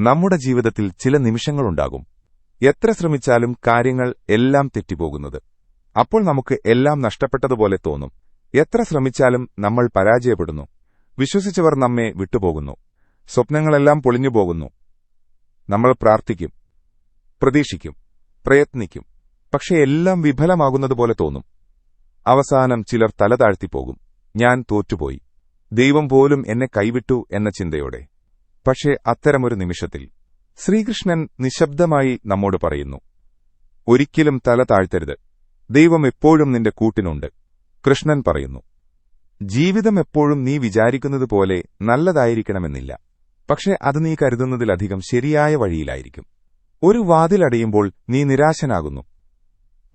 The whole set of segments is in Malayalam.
നമ്മുടെ ജീവിതത്തിൽ ചില നിമിഷങ്ങളുണ്ടാകും. എത്ര ശ്രമിച്ചാലും കാര്യങ്ങൾ എല്ലാം തെറ്റിപ്പോകുന്നത്. അപ്പോൾ നമുക്ക് എല്ലാം നഷ്ടപ്പെട്ടതുപോലെ തോന്നും. എത്ര ശ്രമിച്ചാലും നമ്മൾ പരാജയപ്പെടുന്നു. വിശ്വസിച്ചവർ നമ്മെ വിട്ടുപോകുന്നു. സ്വപ്നങ്ങളെല്ലാം പൊളിഞ്ഞുപോകുന്നു. നമ്മൾ പ്രാർത്ഥിക്കും. പ്രതീക്ഷിക്കും. പ്രയത്നിക്കും. പക്ഷെ എല്ലാം വിഫലമാകുന്നതുപോലെ തോന്നും. അവസാനം ചിലർ തല താഴ്ത്തിപ്പോകും. ഞാൻ തോറ്റുപോയി. ദൈവം പോലും എന്നെ കൈവിട്ടു എന്ന ചിന്തയോടെ. പക്ഷേ അത്തരമൊരു നിമിഷത്തിൽ ശ്രീകൃഷ്ണൻ നിശബ്ദമായി നമ്മോട് പറയുന്നു ഒരിക്കലും തല താഴ്ത്തരുത്. ദൈവം എപ്പോഴും നിന്റെ കൂട്ടിനുണ്ട്. കൃഷ്ണൻ പറയുന്നു ജീവിതം എപ്പോഴും നീ വിചാരിക്കുന്നത് പോലെ നല്ലതായിരിക്കണമെന്നില്ല. പക്ഷേ അത് നീ കരുതുന്നതിലധികം ശരിയായ വഴിയിലായിരിക്കും. ഒരു വാതിലടയുമ്പോൾ നീ നിരാശനാകുന്നു.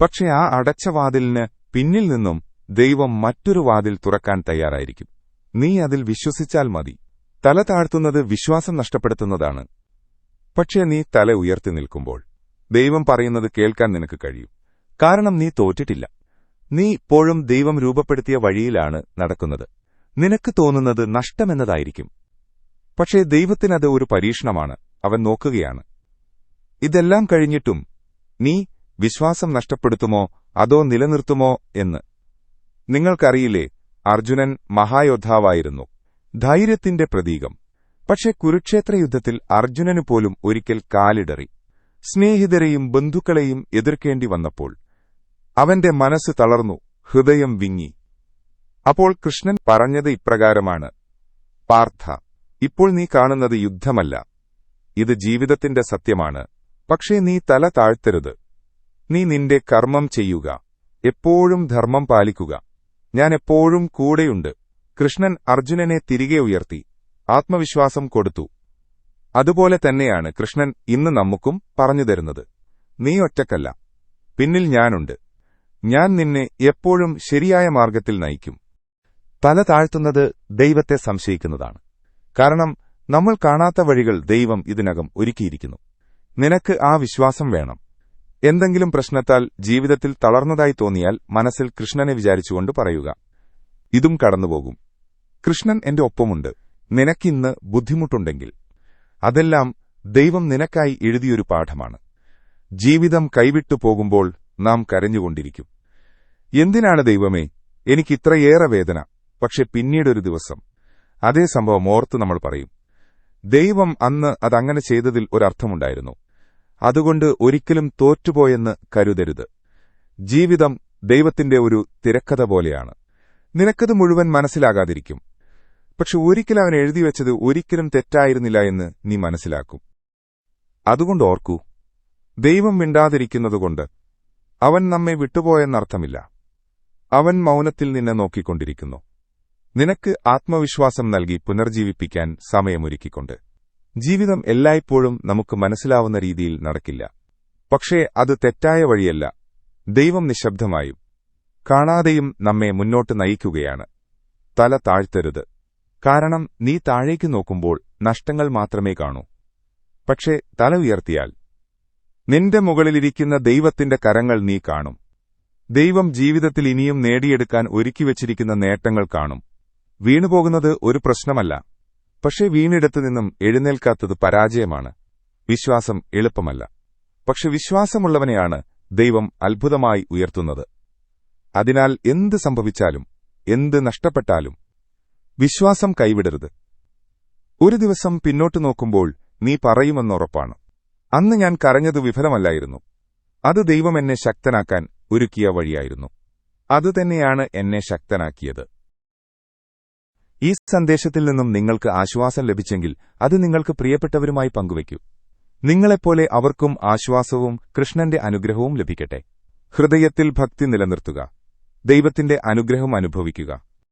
പക്ഷേ ആ അടച്ച വാതിലിന് പിന്നിൽ നിന്നും ദൈവം മറ്റൊരു വാതിൽ തുറക്കാൻ തയ്യാറായിരിക്കും. നീ അതിൽ വിശ്വസിച്ചാൽ മതി. തല താഴ്ത്തുന്നത് വിശ്വാസം നഷ്ടപ്പെടുത്തുന്നതാണ്. പക്ഷേ നീ തല ഉയർത്തി നിൽക്കുമ്പോൾ ദൈവം പറയുന്നത് കേൾക്കാൻ നിനക്ക് കഴിയും. കാരണം നീ തോറ്റിട്ടില്ല. നീ ഇപ്പോഴും ദൈവം രൂപപ്പെടുത്തിയ വഴിയിലാണ് നടക്കുന്നത്. നിനക്ക് തോന്നുന്നത് നഷ്ടമെന്നതായിരിക്കും. പക്ഷേ ദൈവത്തിനത് ഒരു പരീക്ഷണമാണ്. അവൻ നോക്കുകയാണ്. ഇതെല്ലാം കഴിഞ്ഞിട്ടും നീ വിശ്വാസം നഷ്ടപ്പെടുത്തുമോ അതോ നിലനിർത്തുമോ എന്ന്. നിങ്ങൾക്കറിയില്ലേ അർജുനൻ മഹായോദ്ധാവായിരുന്നു. ധൈര്യത്തിന്റെ പ്രതീകം. പക്ഷെ കുരുക്ഷേത്ര യുദ്ധത്തിൽ അർജുനനു പോലും ഒരിക്കൽ കാലിടറി. സ്നേഹിതരെയും ബന്ധുക്കളെയും എതിർക്കേണ്ടി വന്നപ്പോൾ അവന്റെ മനസ്സ് തളർന്നു ഹൃദയം വിങ്ങി. അപ്പോൾ കൃഷ്ണൻ പറഞ്ഞത് ഇപ്രകാരമാണ് പാർത്ഥ ഇപ്പോൾ നീ കാണുന്നത് യുദ്ധമല്ല. ഇത് ജീവിതത്തിന്റെ സത്യമാണ്. പക്ഷേ നീ തല താഴ്ത്തരുത്. നീ നിന്റെ കർമ്മം ചെയ്യുക. എപ്പോഴും ധർമ്മം പാലിക്കുക. ഞാൻ എപ്പോഴും കൂടെയുണ്ട്. കൃഷ്ണൻ അർജുനനെ തിരികെ ഉയർത്തി. ആത്മവിശ്വാസം കൊടുത്തു. അതുപോലെ തന്നെയാണ് കൃഷ്ണൻ ഇന്ന് നമുക്കും പറഞ്ഞുതരുന്നത് നീ ഒറ്റക്കല്ല. പിന്നിൽ ഞാനുണ്ട്. ഞാൻ നിന്നെ എപ്പോഴും ശരിയായ മാർഗത്തിൽ നയിക്കും. തല താഴ്ത്തുന്നത് ദൈവത്തെ സംശയിക്കുന്നതാണ്. കാരണം നമ്മൾ കാണാത്ത വഴികൾ ദൈവം ഇതിനകം ഒരുക്കിയിരിക്കുന്നു. നിനക്ക് ആ വിശ്വാസം വേണം. എന്തെങ്കിലും പ്രശ്നത്താൽ ജീവിതത്തിൽ തളർന്നതായി തോന്നിയാൽ മനസ്സിൽ കൃഷ്ണനെ വിചാരിച്ചുകൊണ്ട് പറയുക. ഇതും കടന്നുപോകും. കൃഷ്ണൻ എന്റെ ഒപ്പമുണ്ട്. നിനക്കിന്ന് ബുദ്ധിമുട്ടുണ്ടെങ്കിൽ. അതെല്ലാം ദൈവം നിനക്കായി എഴുതിയൊരു പാഠമാണ്. ജീവിതം കൈവിട്ടു പോകുമ്പോൾ നാം കരഞ്ഞുകൊണ്ടിരിക്കും. എന്തിനാണ് ദൈവമേ എനിക്കിത്രയേറെ വേദന പക്ഷെ പിന്നീടൊരു ദിവസം. അതേ സംഭവം ഓർത്ത് നമ്മൾ പറയും. ദൈവം അന്ന് അതങ്ങനെ ചെയ്തതിൽ ഒരർത്ഥമുണ്ടായിരുന്നു. അതുകൊണ്ട് ഒരിക്കലും തോറ്റുപോയെന്ന് കരുതരുത്. ജീവിതം ദൈവത്തിന്റെ ഒരു തിരക്കഥ പോലെയാണ്. നിനക്കത് മുഴുവൻ മനസ്സിലാകാതിരിക്കും. പക്ഷെ ഒരിക്കൽ അവൻ എഴുതി വെച്ചത് ഒരിക്കലും തെറ്റായിരുന്നില്ല എന്ന് നീ മനസ്സിലാക്കും. അതുകൊണ്ട് ഓർക്കൂ ദൈവം മിണ്ടാതിരിക്കുന്നതുകൊണ്ട് അവൻ നമ്മെ വിട്ടുപോയെന്നർത്ഥമില്ല. അവൻ മൗനത്തിൽ നിന്നെ നോക്കിക്കൊണ്ടിരിക്കുന്നു. നിനക്ക് ആത്മവിശ്വാസം നൽകി പുനർജീവിപ്പിക്കാൻ സമയമൊരുക്കിക്കൊണ്ട്. ജീവിതം എല്ലായ്പ്പോഴും നമുക്ക് മനസ്സിലാവുന്ന രീതിയിൽ നടക്കില്ല. പക്ഷേ അത് തെറ്റായ വഴിയല്ല. ദൈവം നിശബ്ദമായും കാണാതെയും നമ്മെ മുന്നോട്ട് നയിക്കുകയാണ്. തല താഴ്ത്തരുത്. കാരണം നീ താഴേക്ക് നോക്കുമ്പോൾ നഷ്ടങ്ങൾ മാത്രമേ കാണൂ. പക്ഷേ തല ഉയർത്തിയാൽ നിന്റെ മുകളിലിരിക്കുന്ന ദൈവത്തിന്റെ കരങ്ങൾ നീ കാണും. ദൈവം ജീവിതത്തിൽ ഇനിയും നേടിയെടുക്കാൻ ഒരുക്കിവച്ചിരിക്കുന്ന നേട്ടങ്ങൾ കാണും. വീണുപോകുന്നത് ഒരു പ്രശ്നമല്ല. പക്ഷേ വീണിടത്തു നിന്നും എഴുന്നേൽക്കാത്തത് പരാജയമാണ്. വിശ്വാസം എളുപ്പമല്ല. പക്ഷെ വിശ്വാസമുള്ളവനെയാണ് ദൈവം അത്ഭുതമായി ഉയർത്തുന്നത്. അതിനാൽ എന്ത് സംഭവിച്ചാലും എന്ത് നഷ്ടപ്പെട്ടാലും വിശ്വാസം കൈവിടരുത്. ഒരു ദിവസം പിന്നോട്ടു നോക്കുമ്പോൾ നീ പറയുമെന്നുറപ്പാണ് അന്ന് ഞാൻ കരഞ്ഞത് വിഫലമല്ലായിരുന്നു. അത് ദൈവം എന്നെ ശക്തനാക്കാൻ ഒരുക്കിയ വഴിയായിരുന്നു. അതുതന്നെയാണ് എന്നെ ശക്തനാക്കിയത്. ഈ സന്ദേശത്തിൽ നിന്നും നിങ്ങൾക്ക് ആശ്വാസം ലഭിച്ചെങ്കിൽ അത് നിങ്ങൾക്ക് പ്രിയപ്പെട്ടവരുമായി പങ്കുവയ്ക്കൂ. നിങ്ങളെപ്പോലെ അവർക്കും ആശ്വാസവും കൃഷ്ണന്റെ അനുഗ്രഹവും ലഭിക്കട്ടെ. ഹൃദയത്തിൽ ഭക്തി നിലനിർത്തുക. ദൈവത്തിന്റെ അനുഗ്രഹം അനുഭവിക്കുക.